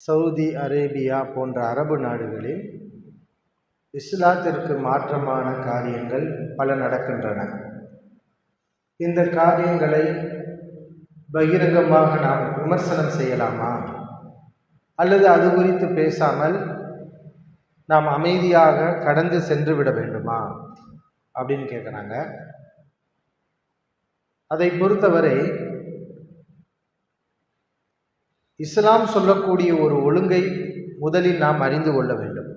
Saudi Arabia போன்ற அரபு நாடுகளில் இஸ்லாத்திற்கு மாற்றமான காரியங்கள் பல நடக்கின்றன. இந்த காரியங்களை பகிரங்கமாக நாம் விமர்சனம் செய்யலாமா? அல்லது அது குறித்து பேசாமல் நாம் அமைதியாக கடந்து சென்று விட வேண்டுமா? அப்படின்னு கேட்குறாங்க. அதை பொறுத்தவரை இஸ்லாம் சொல்லக்கூடிய ஒரு ஒழுங்கை முதலில் நாம் அறிந்து கொள்ள வேண்டும்.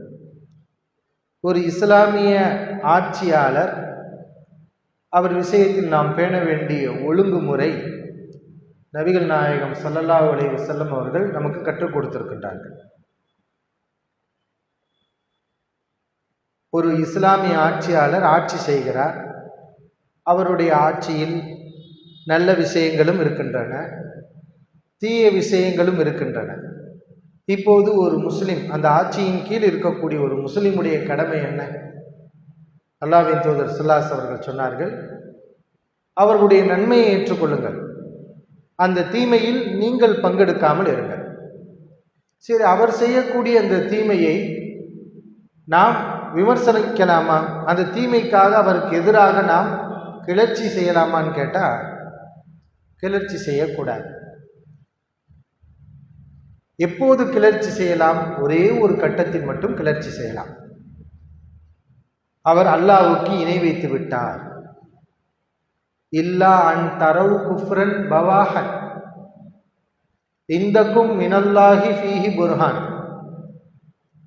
ஒரு இஸ்லாமிய ஆட்சியாளர் அவர் விஷயத்தில் நாம் பேண வேண்டிய ஒழுங்குமுறை நபிகள் நாயகம் சல்லல்லா அலி வசல்லம் அவர்கள் நமக்கு கற்றுக் கொடுத்திருக்கின்றார்கள். ஒரு இஸ்லாமிய ஆட்சியாளர் ஆட்சி செய்கிறார். அவருடைய ஆட்சியில் நல்ல விஷயங்களும் இருக்கின்றன. தீய விஷயங்களும் இருக்கின்றன. இப்போது ஒரு முஸ்லிம் அந்த ஆட்சியின் கீழ் இருக்கக்கூடிய ஒரு முஸ்லிமுடைய கடமை என்ன? அல்லாவின் தூதர் சுல்லாஸ் அவர்கள் சொன்னார்கள் அவர்களுடைய நன்மையை ஏற்றுக்கொள்ளுங்கள். அந்த தீமையில் நீங்கள் பங்கெடுக்காமல் இருங்கள். சரி அவர் செய்யக்கூடிய அந்த தீமையை நாம் விமர்சனிக்கலாமா? அந்த தீமைக்காக அவருக்கு எதிராக நாம் கிளர்ச்சி செய்யலாமான்னு கேட்டால் கிளர்ச்சி செய்யக்கூடாது. எப்போது கிளர்ச்சி செய்யலாம்? ஒரே ஒரு கட்டத்தில் மட்டும் கிளர்ச்சி செய்யலாம். அவர் அல்லாவுக்கு இணை வைத்து விட்டார். இல்லா அன் தரவு குஃப்ரன் பவாஹன். இந்தக்கும் மினல்லாஹி ஃபீஹி புர்ஹான்.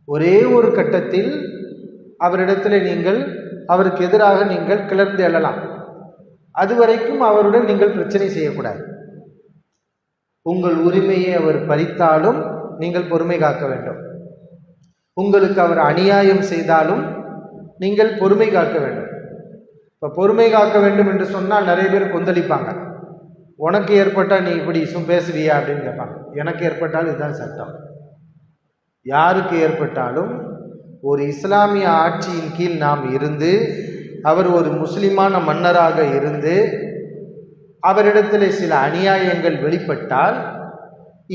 ஒரே ஒரு கட்டத்தில் அவரிடத்தில் நீங்கள் அவருக்கு எதிராக நீங்கள் கிளர்ந்து எழலாம். அதுவரைக்கும் அவருடன் நீங்கள் பிரச்சனை செய்யக்கூடாது. உங்கள் உரிமையை அவர் பறித்தாலும் நீங்கள் பொறுமை காக்க வேண்டும். உங்களுக்கு அவர் அநியாயம் செய்தாலும் நீங்கள் பொறுமை காக்க வேண்டும். இப்போ பொறுமை காக்க வேண்டும் என்று சொன்னால் நிறைய பேர் கொந்தளிப்பாங்க. உனக்கு ஏற்பட்டால் நீ இப்படி சும் பேசுவியா அப்படின்னு கேட்பாங்க. எனக்கு ஏற்பட்டால் இதுதான் சட்டம். யாருக்கு ஏற்பட்டாலும் ஒரு இஸ்லாமிய ஆட்சியின் கீழ் நாம் இருந்து அவர் ஒரு முஸ்லிமான மன்னராக இருந்து அவரிடத்தில் சில அநியாயங்கள் வெளிப்பட்டால்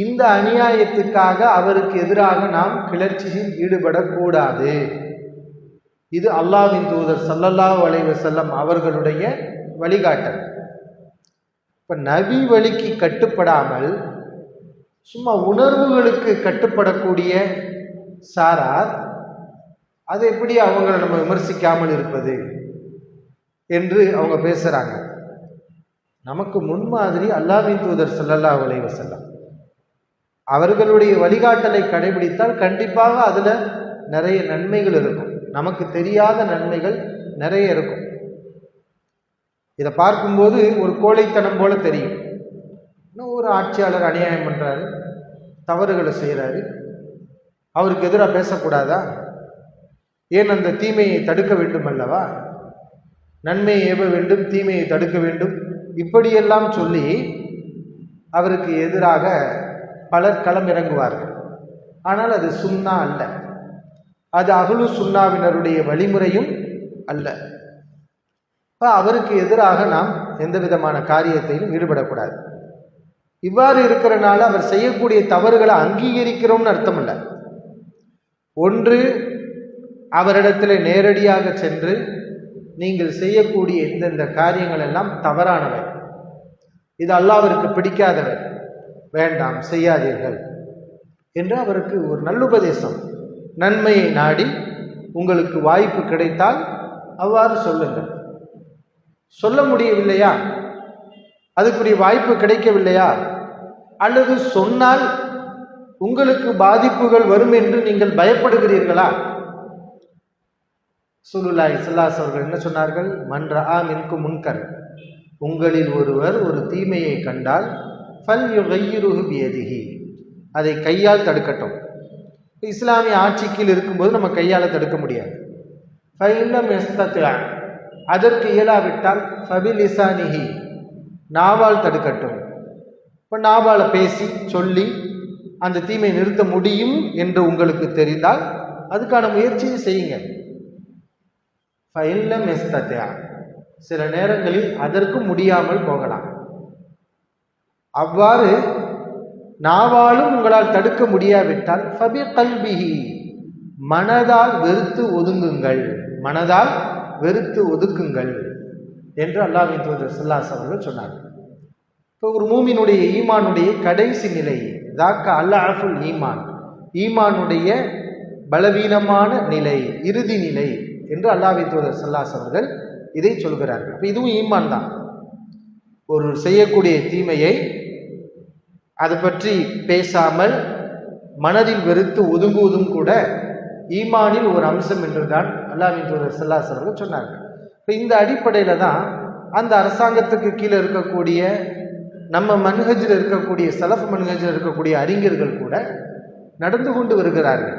இந்த அநியாயத்துக்காக அவருக்கு எதிராக நாம் கிளர்ச்சியில் ஈடுபடக்கூடாது. இது அல்லாவின் தூதர் சல்லல்லா அலைஹி செல்லம் அவர்களுடைய வழிகாட்டல். இப்போ நபி வழிக்கு கட்டுப்படாமல் சும்மா உணர்வுகளுக்கு கட்டுப்படக்கூடிய சாரார் அது எப்படி அவங்கள நம்ம விமர்சிக்காமல் இருப்பது என்று அவங்க பேசுகிறாங்க நமக்கு முன்மாதிரி அல்லாவின் தூதர் சல்லல்லா அலைஹி செல்லம் அவர்களுடைய வழிகாட்டலை கடைபிடித்தால் கண்டிப்பாக அதில் நிறைய நன்மைகள் இருக்கும். நமக்கு தெரியாத நன்மைகள் நிறைய இருக்கும். இதை பார்க்கும்போது ஒரு கோழைத்தனம் போல தெரியும். இன்னும் ஒரு ஆட்சியாளர் அநியாயம் பண்ணுறாரு தவறுகளை செய்கிறாரு அவருக்கு எதிராக பேசக்கூடாதா? ஏன் அந்த தீமையை தடுக்க வேண்டும் அல்லவா நன்மையை ஏவ வேண்டும் தீமையை தடுக்க வேண்டும். இப்படியெல்லாம் சொல்லி அவருக்கு எதிராக பலர் களம் இறங்குவார்கள் ஆனால் அது சுண்ணா அல்ல. அது அகலு சுண்ணாவினருடைய வழிமுறையும் அல்ல. இப்போ அவருக்கு எதிராக நாம் எந்த விதமான காரியத்தையும் ஈடுபடக்கூடாது. இவ்வாறு இருக்கிறனால அவர் செய்யக்கூடிய தவறுகளை அங்கீகரிக்கிறோம்னு அர்த்தம் இல்லை. ஒன்று அவரிடத்தில் நேரடியாக சென்று நீங்கள் செய்யக்கூடிய இந்தந்த காரியங்கள் எல்லாம் தவறானவை. இது அல்லாவிற்கு பிடிக்காதவை. வேண்டாம் செய்யாதீர்கள் என்று அவருக்கு ஒரு நல்லுபதேசம். நன்மையை நாடி உங்களுக்கு வாய்ப்பு கிடைத்தால் அவ்வாறு சொல்லுங்கள். சொல்ல முடியவில்லையா? அதுக்குரிய வாய்ப்பு கிடைக்கவில்லையா? அல்லது சொன்னால் உங்களுக்கு பாதிப்புகள் வரும் என்று நீங்கள் பயப்படுகிறீர்களா? சுலுல்லாய் சில்லாஸ் அவர்கள் என்ன சொன்னார்கள்? மன்ற ஆ மின்கும் முன்கர். உங்களில் ஒருவர் ஒரு தீமையை கண்டால் ஃபல் யுகையுருகு பியதிகி அதை கையால் தடுக்கட்டும். இஸ்லாமிய ஆட்சிக்கில் இருக்கும்போது நம்ம கையால் தடுக்க முடியாது. ஃபைல்லம் எஸ்தத்யா அதற்கு இயலாவிட்டால் ஃபபில் இசானிஹி நாவால் தடுக்கட்டும். இப்போ நாவால் பேசி சொல்லி அந்த தீமை நிறுத்த முடியும் என்று உங்களுக்கு தெரிந்தால் அதுக்கான முயற்சியை செய்யுங்க. ஃபைல்ல மெஸ்தத்தியா சில நேரங்களில் அதற்கு முடியாமல் போகலாம். அவ்வாறு நாவாலும் உங்களால் தடுக்க முடியாவிட்டால் ஃபபி கல்பிஹி மனதால் வெறுத்து ஒதுங்குங்கள். மனதால் வெறுத்து ஒதுக்குங்கள் என்று அல்லாஹின் தூதர் சுல்லாஸ் அவர்கள் சொன்னார். இப்போ ஒரு மூமினுடைய ஈமானுடைய கடைசி நிலை தாக்க அல்லாஹுல் ஈமான். ஈமானுடைய பலவீனமான நிலை இறுதி நிலை என்று அல்லாஹின் தூதர் சல்லாஸ் அவர்கள் இதை சொல்கிறார்கள். இப்போ இதுவும் ஈமான் தான். ஒரு செய்யக்கூடிய தீமையை அதை பற்றி பேசாமல் மனதில் வெறுத்து ஒதுங்குவதும் கூட ஈமானில் ஒரு அம்சம் என்றுதான் அல்லாவின் தூதர் சல்லாஸ் அவர்கள் சொன்னார்கள். இப்போ இந்த அடிப்படையில் தான் அந்த அரசாங்கத்துக்கு கீழே இருக்கக்கூடிய நம்ம மன்ஹஜில் இருக்கக்கூடிய சலஃப் மன்ஹஜில் இருக்கக்கூடிய அறிஞர்கள் கூட நடந்து கொண்டு வருகிறார்கள்.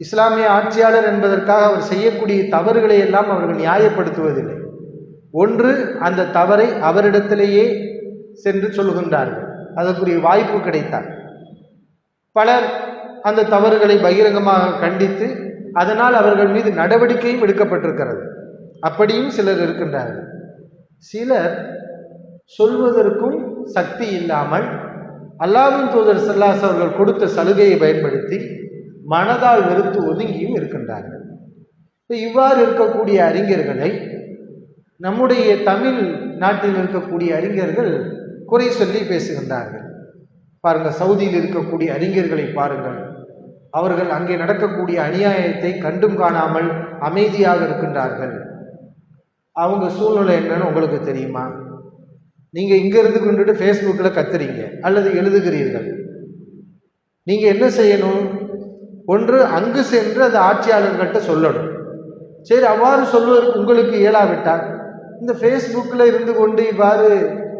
இஸ்லாமிய ஆட்சியாளர் என்பதற்காக அவர் செய்யக்கூடிய தவறுகளை எல்லாம் அவர்கள் நியாயப்படுத்துவதில்லை. ஒன்று அந்த தவறை அவரிடத்திலேயே சென்று சொல்கின்றார்கள். அதற்குரிய வாய்ப்பு கிடைத்தார். பலர் அந்த தவறுகளை பகிரங்கமாக கண்டித்து அதனால் அவர்கள் மீது நடவடிக்கையும் எடுக்கப்பட்டிருக்கிறது. அப்படியும் சிலர் இருக்கின்றார்கள். சிலர் சொல்வதற்கும் சக்தி இல்லாமல் அல்லாவின் தூதர் சல்லாஸ் அவர்கள் கொடுத்த சலுகையை பயன்படுத்தி மனதால் வெறுத்து ஒதுங்கியும் இருக்கின்றார்கள். இவ்வாறு இருக்கக்கூடிய அறிஞர்களை நம்முடைய தமிழ் நாட்டில் இருக்கக்கூடிய அறிஞர்கள் குறை சொல்லி பேசுகின்றார்கள். பாருங்கள் சவுதியில் இருக்கக்கூடிய அறிஞர்களை பாருங்கள். அவர்கள் அங்கே நடக்கக்கூடிய அநியாயத்தை கண்டும் காணாமல் அமைதியாக இருக்கின்றார்கள். அவங்க சூழ்நிலை என்னன்னு உங்களுக்கு தெரியுமா? நீங்கள் இங்கே இருந்து கொண்டுட்டு ஃபேஸ்புக்கில் கத்துறீங்க அல்லது எழுதுகிறீர்கள். நீங்கள் என்ன செய்யணும்? ஒன்று அங்கு சென்று அந்த ஆட்சியாளர்கிட்ட சொல்லணும். சரி அவ்வாறு சொல்வதற்கு உங்களுக்கு இயலாவிட்டால் இந்த ஃபேஸ்புக்கில் இருந்து கொண்டு இவ்வாறு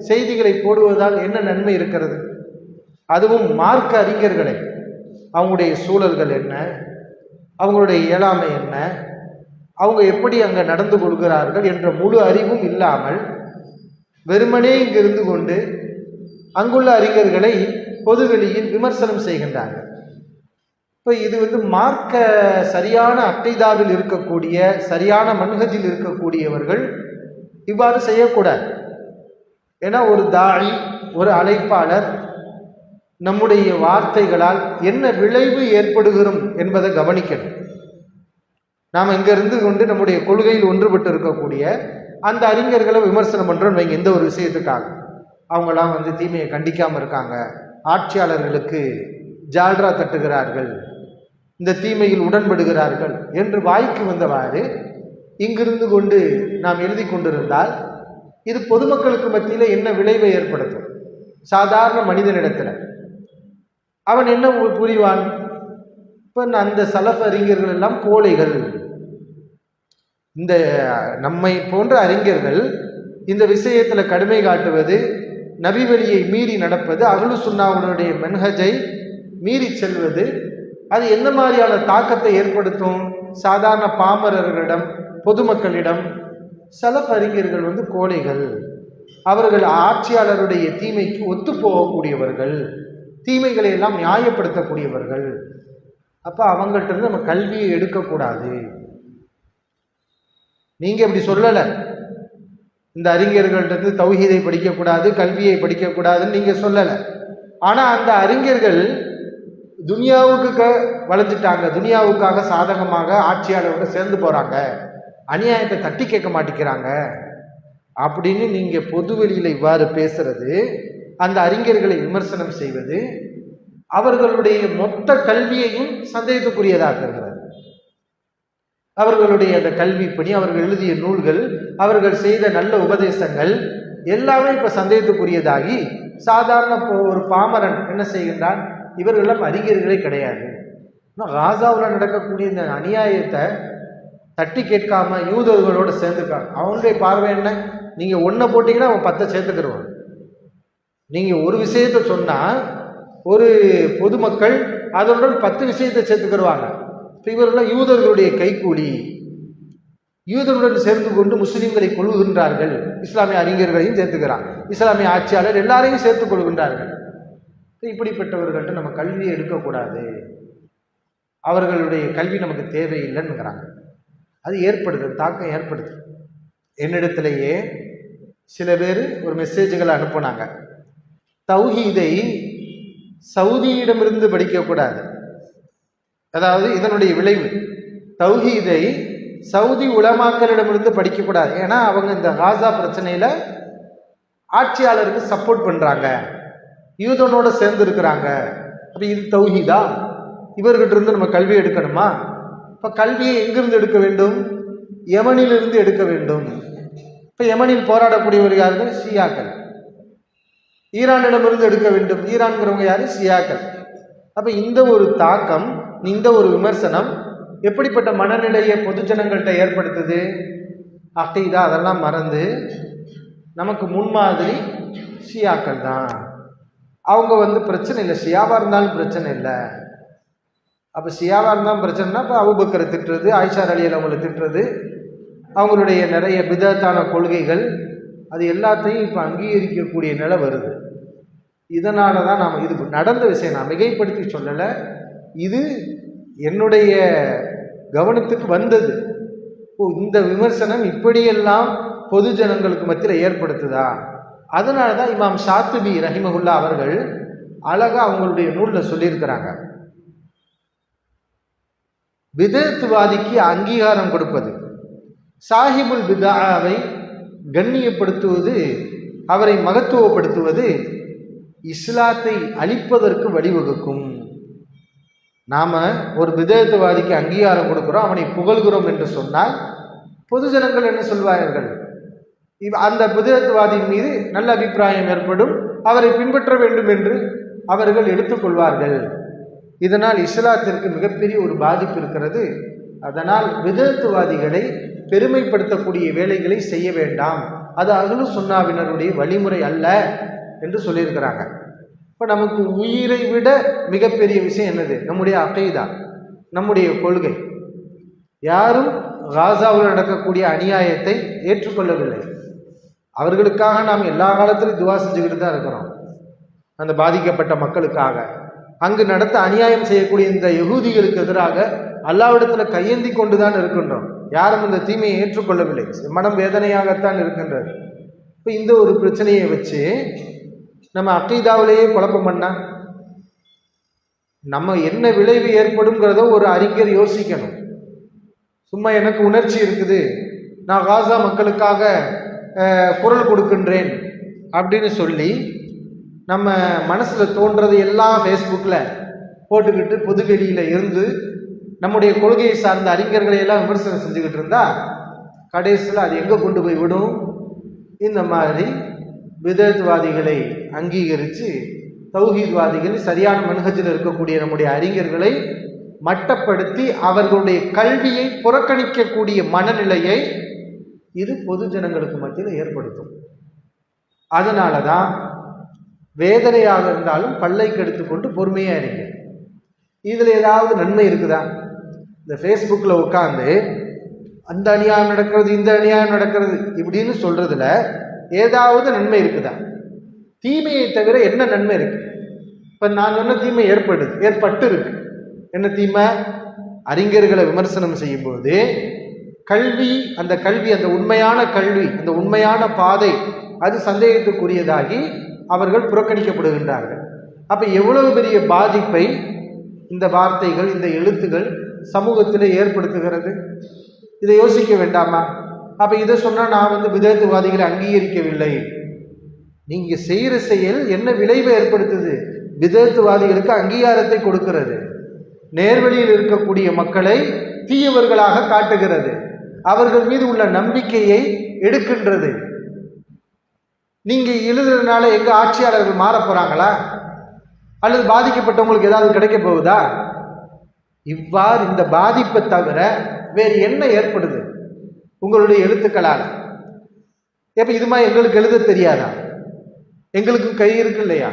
செய்திகளை போடுவதால் என்ன நன்மை இருக்கிறது? அதுவும் மார்க்க அறிஞர்களை. அவங்களுடைய சூழல்கள் என்ன? அவங்களுடைய இயலாமை என்ன? அவங்க எப்படி அங்கே நடந்து கொள்கிறார்கள் என்ற முழு அறிவும் இல்லாமல் வெறுமனே இங்கிருந்து கொண்டு அங்குள்ள அறிஞர்களை பொதுவெளியில் விமர்சனம் செய்கின்றார்கள். இப்போ இது வந்து மார்க்க சரியான அக்கைதாவில் இருக்கக்கூடிய சரியான மன்ஹஜில் இருக்கக்கூடியவர்கள் இவ்வாறு செய்யக்கூடாது. ஏன்னா ஒரு தாழி ஒரு அழைப்பாளர் நம்முடைய வார்த்தைகளால் என்ன விளைவு ஏற்படுகிறோம் என்பதை கவனிக்கணும். நாம் இங்க இருந்து கொண்டு நம்முடைய கொள்கையில் ஒன்றுபட்டு இருக்கக்கூடிய அந்த அறிஞர்களை விமர்சனம் பண்ணுறோம் வைங்க எந்த ஒரு விஷயத்துக்காக? அவங்களாம் வந்து தீமையை கண்டிக்காமல் இருக்காங்க. ஆட்சியாளர்களுக்கு ஜால்ரா தட்டுகிறார்கள். இந்த தீமையில் உடன்படுகிறார்கள் என்று வாய்க்கு வந்தவாறு இங்கிருந்து கொண்டு நாம் எழுதி கொண்டிருந்தால் இது பொதுமக்களுக்கு மத்தியில் என்ன விளைவை ஏற்படுத்தும்? சாதாரண மனிதனிடத்தில். அவன் என்ன புரிவான்? இப்போ அந்த சலஃப் அறிஞர்கள் எல்லாம் கோழைகள் இந்த நம்மை போன்ற அறிஞர்கள் இந்த விஷயத்தில் கடுமை காட்டுவது நபி வழியை மீறி நடப்பது அகலு சுண்ணாவுடைய மென்ஹஜை மீறி செல்வது அது எந்த மாதிரியான தாக்கத்தை ஏற்படுத்தும்? சாதாரண பாமரர்களிடம் பொதுமக்களிடம். சலஃப் அறிஞர்கள் வந்து கோழைகள். அவர்கள் ஆட்சியாளருடைய தீமைக்கு ஒத்து போகக்கூடியவர்கள். தீமைகளை எல்லாம் நியாயப்படுத்தக்கூடியவர்கள். அப்போ அவங்கள்ட்ட இருந்து நம்ம கல்வியை எடுக்கக்கூடாது. நீங்க இப்படி சொல்லலை. இந்த அறிஞர்கள்ட்ட தௌஹீதை படிக்கக்கூடாது கல்வியை படிக்கக்கூடாதுன்னு நீங்க சொல்லலை. ஆனால் அந்த அறிஞர்கள் துனியாவுக்கு வளைஞ்சிட்டாங்க துனியாவுக்காக சாதகமாக ஆட்சியாளரோட சேர்ந்து போகிறாங்க அநியாயத்தை தட்டி கேட்க மாட்டேங்கிறாங்க. அப்படின்னு நீங்கள் பொதுவெளியில் இவ்வாறு பேசுறது அந்த அறிஞர்களை விமர்சனம் செய்வது அவர்களுடைய மொத்த கல்வியையும் சந்தேகத்துக்குரியதாக்குகிறது. அவர்களுடைய அந்த கல்வி பணி அவர்கள் எழுதிய நூல்கள் அவர்கள் செய்த நல்ல உபதேசங்கள் எல்லாமே இப்போ சந்தேகத்துக்குரியதாகி சாதாரண ஒரு பாமரன் என்ன செய்கின்றான்? இவர்களெல்லாம் அறிஞர்களே கிடையாது. ராஜாவில் நடக்கக்கூடிய இந்த அநியாயத்தை தட்டி கேட்காம யூதர்களோட சேர்ந்துக்காங்க அவனுடைய பார்வை என்ன? நீங்கள் ஒன்றை போட்டிங்கன்னா அவன் பத்தை சேர்த்துக்கிடுவான் நீங்கள் ஒரு விஷயத்த சொன்னால் ஒரு பொதுமக்கள் அதனுடன் பத்து விஷயத்தை சேர்த்துக்கிடுவாங்க இவர்கள் யூதர்களுடைய கைக்கூலி. யூதருடன் சேர்ந்து கொண்டு முஸ்லீம்களை கொள்கின்றார்கள் இஸ்லாமிய அறிஞர்களையும் சேர்த்துக்கிறான். இஸ்லாமிய ஆட்சியாளர் எல்லாரையும் சேர்த்துக் கொள்கின்றார்கள். இப்படிப்பட்டவர்கள்ட்ட நம்ம கல்வியை எடுக்கக்கூடாது. அவர்களுடைய கல்வி நமக்கு தேவையில்லைன்னுங்கிறாங்க. அது ஏற்படுது தாக்கம் ஏற்படுது. என்னிடத்திலேயே சில பேர் ஒரு மெசேஜ்களை அனுப்புனாங்க. தௌஹீதை சவுதியிடமிருந்து படிக்கக்கூடாது. அதாவது இதனுடைய விளைவு தௌஹீதை சவுதி உலமாக்களிடமிருந்து படிக்கக்கூடாது. ஏன்னா அவங்க இந்த காசா பிரச்சனையில் ஆட்சியாளருக்கு சப்போர்ட் பண்ணுறாங்க யூதனோட சேர்ந்து இருக்கிறாங்க அப்போ இது தௌஹீதா? இவர்கிட்ட இருந்து நம்ம கல்வி எடுக்கணுமா? இப்போ கல்வியை எங்கிருந்து எடுக்க வேண்டும்? யமனிலிருந்து எடுக்க வேண்டும். இப்போ யமனில் போராடக்கூடியவர் யார்கள் ஷியாக்கள். ஈரானிடமிருந்து எடுக்க வேண்டும். ஈரான்கிறவங்க யாரு? ஷியாக்கள். அப்போ இந்த ஒரு தாக்கம் இந்த ஒரு விமர்சனம் எப்படிப்பட்ட மனநிலையை பொதுஜனங்கள்கிட்ட ஏற்படுத்துது? அகைதா அதெல்லாம் மறந்து நமக்கு முன்மாதிரி ஷியாக்கள் தான். அவங்க வந்து பிரச்சனை இல்லை. ஷியாவாக இருந்தாலும் பிரச்சனை இல்லை. அப்போ ஷியாவாக இருந்தாலும் பிரச்சனைனா இப்போ அபுபக்கரை திட்டுறது ஆயிஷா அலியல் அவங்களை திட்டுறது அவங்களுடைய நிறைய விதத்தான கொள்கைகள் அது எல்லாத்தையும் இப்போ அங்கீகரிக்கக்கூடிய நிலை வருது. இதனால தான் நாம் இது நடந்த விஷயம் நான் மிகைப்படுத்தி சொல்லலை. இது என்னுடைய கவனத்துக்கு வந்தது. ஓ இந்த விமர்சனம் இப்படியெல்லாம் பொது ஜனங்களுக்கு மத்தியில் ஏற்படுத்துதா? அதனால தான் இமாம் ஷாத்துபி ரஹிமகுல்லா அவர்கள் அழகா அவங்களுடைய நூலில் சொல்லியிருக்கிறாங்க. விதத்துவாதிக்கு அங்கீகாரம் கொடுப்பது. சாஹிபுல் பிதாவை கண்ணியப்படுத்துவது அவரை மகத்துவப்படுத்துவது இஸ்லாத்தை அழிப்பதற்கு வழிவகுக்கும். நாம ஒரு விதத்துவாதிக்கு அங்கீகாரம் கொடுக்கிறோம் அவனை புகழ்கிறோம் என்று சொன்னால் பொதுஜனங்கள் என்ன சொல்வார்கள்? அந்த புதிரத்துவாதியின் மீது நல்ல அபிப்பிராயம் ஏற்படும். அவரை பின்பற்ற வேண்டும் என்று அவர்கள் எடுத்துக்கொள்வார்கள். இதனால் இஸ்லாத்திற்கு மிகப்பெரிய ஒரு பாதிப்பு இருக்கிறது. அதனால் விதத்துவாதிகளை பெருமைப்படுத்தக்கூடிய வேலைகளை செய்ய வேண்டாம். அது அகலு சுண்ணாவினருடைய வழிமுறை அல்ல என்று சொல்லியிருக்கிறாங்க. இப்போ நமக்கு உயிரை விட மிகப்பெரிய விஷயம் என்னது? நம்முடைய அக்கைதா நம்முடைய கொள்கை. யாரும் காசாவில் நடக்கக்கூடிய அநியாயத்தை ஏற்றுக்கொள்ளவில்லை. அவர்களுக்காக நாம் எல்லா காலத்திலும் துவா செஞ்சுக்கிட்டு தான் இருக்கிறோம். அந்த பாதிக்கப்பட்ட மக்களுக்காக. அங்கு நடத்த அநியாயம் செய்யக்கூடிய இந்த யகூதிகளுக்கு எதிராக அல்லாவிடத்தில் கையேந்தி கொண்டுதான் இருக்கின்றோம். யாரும் இந்த தீமையை ஏற்றுக்கொள்ளவில்லை. மனம் வேதனையாகத்தான் இருக்கின்றது. இப்போ இந்த ஒரு பிரச்சனையை வச்சு நம்ம அக்கீதாவிலேயே குழப்பம் பண்ணா? நம்ம என்ன விளைவு ஏற்படுங்கிறத ஒரு அறிஞர் யோசிக்கணும். சும்மா எனக்கு உணர்ச்சி இருக்குது. நான் காசா மக்களுக்காக குரல் கொடுக்கின்றேன் அப்படின்னு சொல்லி நம்ம மனசில் தோன்றது எல்லாம் ஃபேஸ்புக்கில் போட்டுக்கிட்டு பொதுவெளியில் இருந்து நம்முடைய கொள்கையை சார்ந்த அறிஞர்களை எல்லாம் விமர்சனம் செஞ்சுக்கிட்டு இருந்தா கடைசியில் அது எங்கே கொண்டு போய் விடும்? இந்த மாதிரி விதத்வாதிகளை அங்கீகரித்து தௌஹீத்வாதிகள் சரியான மன்ஹஜில் இருக்கக்கூடிய நம்முடைய அறிஞர்களை மட்டப்படுத்தி அவர்களுடைய கல்வியை புறக்கணிக்கக்கூடிய மனநிலையை இது பொது ஜனங்களுக்கு மத்தியில் ஏற்படுத்தும். அதனால தான் வேதனையாக இருந்தாலும் பல்லை கெடுத்துக்கொண்டு பொறுமையாக இருங்க. இதில் ஏதாவது நன்மை இருக்குதா? இந்த ஃபேஸ்புக்கில் உட்காந்து அந்த அநியாயம் நடக்கிறது இந்த அநியாயம் நடக்கிறது இப்படின்னு சொல்கிறதுல ஏதாவது நன்மை இருக்குதா? தீமையை தவிர என்ன நன்மை இருக்கு? இப்போ நான் சொன்ன தீமை ஏற்படுது ஏற்பட்டு இருக்கு. என்ன தீமை? அறிஞர்களை விமர்சனம் செய்யும்போது கல்வி அந்த கல்வி அந்த உண்மையான கல்வி அந்த உண்மையான பாதை அது சந்தேகத்துக்குரியதாகி அவர்கள் புறக்கணிக்கப்படுகின்றார்கள். அப்போ எவ்வளவு பெரிய பாதிப்பை இந்த வார்த்தைகள் இந்த எழுத்துகள் சமூகத்தில் ஏற்படுத்துகிறது? இதை யோசிக்க வேண்டாமா? அப்போ இதை சொன்னால் நான் வந்து விதத்துவாதிகளை அங்கீகரிக்கவில்லை. நீங்கள் செய்கிற செயல் என்ன விளைவை ஏற்படுத்துது? விதத்துவாதிகளுக்கு அங்கீகாரத்தை கொடுக்கிறது. நேர்வழியில் இருக்கக்கூடிய மக்களை தீயவர்களாக காட்டுகிறது. அவர்கள் மீது உள்ள நம்பிக்கையை எடுக்கின்றது. நீங்க எழுதுறதுனால எங்க ஆட்சியாளர்கள் மாற போறாங்களா? அல்லது பாதிக்கப்பட்டவங்களுக்கு ஏதாவது கிடைக்க போகுதா? இவ்வாறு இந்த பாதிப்பை தவிர வேறு என்ன ஏற்படுது? உங்களுடைய எழுத்துக்களால். எப்ப இது மாதிரி எங்களுக்கு எழுத தெரியாதா? எங்களுக்கு கை இருக்கு இல்லையா?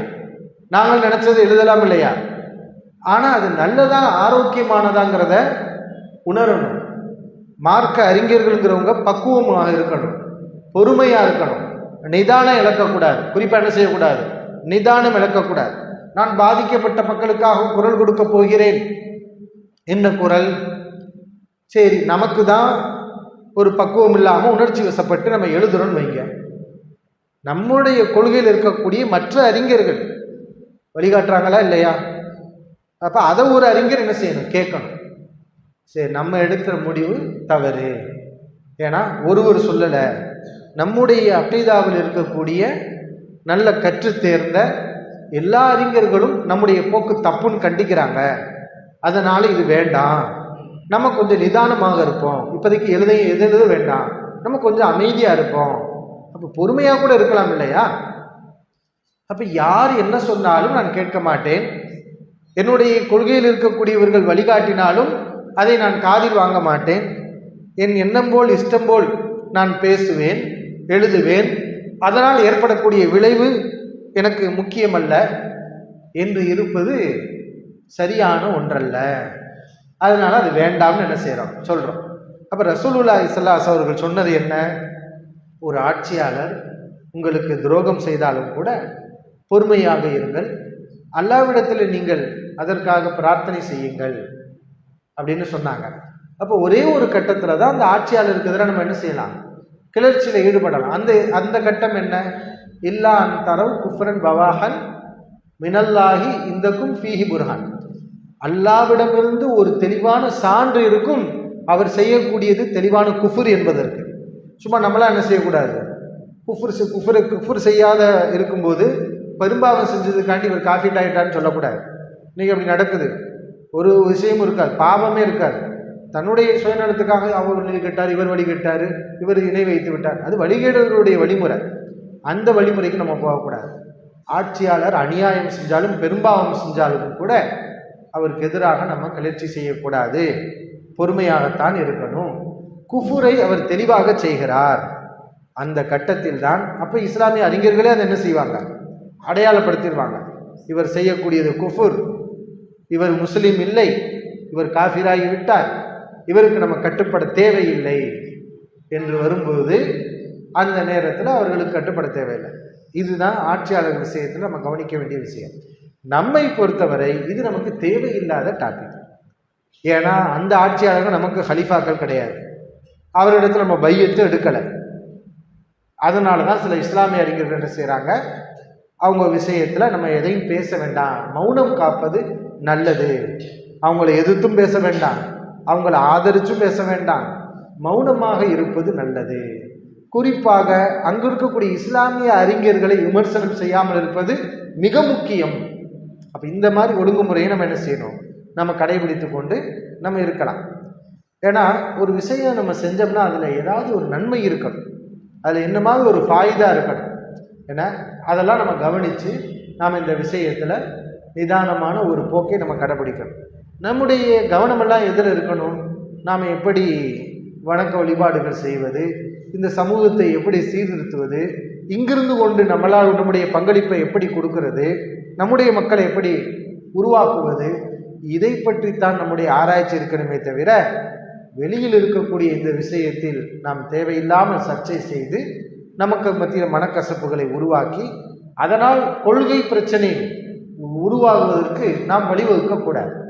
நாங்கள் நினைச்சது எழுதலாம் இல்லையா? ஆனா அது நல்லதா ஆரோக்கியமானதாங்கிறத உணரணும். மார்க்க அறிஞர்கள்ங்கிறவங்க பக்குவமாக இருக்கணும் பொறுமையாக இருக்கணும். நிதானம் இழக்கக்கூடாது. குறிப்பாக என்ன செய்யக்கூடாது? நிதானம் இழக்கக்கூடாது. நான் பாதிக்கப்பட்ட மக்களுக்காக குரல் கொடுக்க போகிறேன். என்ன குரல்? சரி நமக்கு தான் ஒரு பக்குவம் இல்லாமல் உணர்ச்சி வசப்பட்டு நம்ம எழுதுறோம்னு வைங்க. நம்முடைய கொள்கையில் இருக்கக்கூடிய மற்ற அறிஞர்கள் வழிகாட்டுறாங்களா இல்லையா? அப்போ அதை ஒரு அறிஞர் என்ன செய்யணும்? கேட்கணும். சரி நம்ம எடுக்கிற முடிவு தவறு. ஏன்னா ஒருவர் சொல்லலை நம்முடைய அக்கைதாவில் இருக்கக்கூடிய நல்ல கற்று தேர்ந்த எல்லா அறிஞர்களும் நம்முடைய போக்கு தப்புன்னு கண்டிக்கிறாங்க. அதனால இது வேண்டாம். நம்ம கொஞ்சம் நிதானமாக இருப்போம். இப்போதைக்கு எழுத எது எழுத வேண்டாம். நம்ம கொஞ்சம் அமைதியாக இருப்போம். அப்போ பொறுமையாக கூட இருக்கலாம் இல்லையா? அப்போ யார் என்ன சொன்னாலும் நான் கேட்க மாட்டேன். என்னுடைய கொள்கையில் இருக்கக்கூடியவர்கள் வழிகாட்டினாலும் அதை நான் காதில் வாங்க மாட்டேன். என் எண்ணம் போல் இஷ்டம் போல் நான் பேசுவேன் எழுதுவேன். அதனால் ஏற்படக்கூடிய விளைவு எனக்கு முக்கியமல்ல. என்று இருப்பது சரியான ஒன்றல்ல. அதனால் அது வேண்டாம்னு என்ன செய்கிறோம் சொல்கிறோம் அப்போ ரசூலுல்லா இசல்லாஸ் அவர்கள் சொன்னது என்ன? ஒரு ஆட்சியாளர் உங்களுக்கு துரோகம் செய்தாலும் கூட பொறுமையாக இருங்கள். அல்லாவிடத்தில் நீங்கள் அதற்காக பிரார்த்தனை செய்யுங்கள். அப்படின்னு சொன்னாங்க. அப்போ ஒரே ஒரு கட்டத்தில் தான் அந்த ஆட்சியாளருக்கு எதிராக நம்ம என்ன செய்யலாம்? கிளர்ச்சியில் ஈடுபடலாம். அந்த அந்த கட்டம் என்ன? இல்லா அன் தரவு குஃப்ரன் பவாஹன் மினல்லாஹி இந்தக்கும் ஃபீஹி புர்ஹான். அல்லாவிடமிருந்து ஒரு தெளிவான சான்று இருக்கும். அவர் செய்யக்கூடியது தெளிவான குஃபுர் என்பதற்கு. சும்மா நம்மளாம் என்ன செய்யக்கூடாது? குஃபுர் செ- குஃபுர் குஃபுர் செய்யாத இருக்கும்போது பெரும்பாவம் செஞ்சதுக்காண்டி இவர் காஃபி ஆகிட்டான்னு சொல்லக்கூடாது. இன்றைக்கி அப்படி நடக்குது. ஒரு விஷயமும் இருக்காது பாவமே இருக்காது. தன்னுடைய சுயநலத்துக்காக அவர் வழி கெட்டார் இவர் வழி கெட்டார் இவர் இணை வைத்து விட்டார். அது வழிகேடர்களுடைய வழிமுறை. அந்த வழிமுறைக்கு நம்ம போகக்கூடாது. ஆட்சியாளர் அநியாயம் செஞ்சாலும் பெரும்பாவம் செஞ்சாலும் கூட அவருக்கு எதிராக நம்ம கிளர்ச்சி செய்யக்கூடாது. பொறுமையாகத்தான் இருக்கணும். குஃபுரை அவர் தெளிவாக செய்கிறார். அந்த கட்டத்தில் தான் அப்போ இஸ்லாமிய அறிஞர்களே அதை என்ன செய்வாங்க? அடையாளப்படுத்திடுவாங்க. இவர் செய்யக்கூடியது குஃபுர். இவர் முஸ்லீம் இல்லை இவர் காஃபிராகி விட்டார் இவருக்கு நம்ம கட்டுப்பட தேவையில்லை என்று வரும்போது அந்த நேரத்தில் அவர்களுக்கு கட்டுப்பட தேவையில்லை. இதுதான் ஆட்சியாளர் விஷயத்தில் நம்ம கவனிக்க வேண்டிய விஷயம். நம்மை பொறுத்தவரை இது நமக்கு தேவையில்லாத டாபிக் ஏன்னா அந்த ஆட்சியாளர்கள் நமக்கு ஹலிஃபாக்கள் கிடையாது. அவரிடத்துல நம்ம பையத்தை எடுக்கலை. அதனால தான் சில இஸ்லாமிய அறிஞர்கள் என்ன செய்கிறாங்க அவங்க விஷயத்தில் நம்ம எதையும் பேச வேண்டாம். மௌனம் காப்பது நல்லது. அவங்கள எதிர்த்தும் பேச வேண்டாம். அவங்கள ஆதரிச்சும் பேச வேண்டாம். மௌனமாக இருப்பது நல்லது. குறிப்பாக அங்கு இருக்கக்கூடிய இஸ்லாமிய அறிஞர்களை விமர்சனம் செய்யாமல் இருப்பது மிக முக்கியம். அப்போ இந்த மாதிரி ஒழுங்குமுறையை நம்ம என்ன செய்யணும்? நம்ம கடைபிடித்து கொண்டு நம்ம இருக்கலாம். ஏன்னா ஒரு விஷயம் நம்ம செஞ்சோம்னா அதில் ஏதாவது ஒரு நன்மை இருக்கணும். அதில் என்ன மாதிரி ஒரு ஃபாயுதா இருக்கணும்? ஏன்னா அதெல்லாம் நம்ம கவனித்து நாம் இந்த விஷயத்தில் நிதானமான ஒரு போக்கை நம்ம கடைபிடிக்கணும். நம்முடைய கவனமெல்லாம் எதில் இருக்கணும்? நாம் எப்படி வணக்க வழிபாடுகள் செய்வது? இந்த சமூகத்தை எப்படி சீர்திருத்துவது? இங்கிருந்து கொண்டு நம்மளால் நம்முடைய பங்களிப்பை எப்படி கொடுக்கிறது? நம்முடைய மக்களை எப்படி உருவாக்குவது? இதை பற்றித்தான் நம்முடைய ஆராய்ச்சி இருக்கணுமே தவிர வெளியில் இருக்கக்கூடிய இந்த விஷயத்தில் நாம் தேவையில்லாமல் சர்ச்சை செய்து நமக்கு மத்தியில் மனக்கசப்புகளை உருவாக்கி அதனால் கொள்கை பிரச்சனை உருவாகுவதற்கு நாம் வழிவகுக்கக்கூடாது.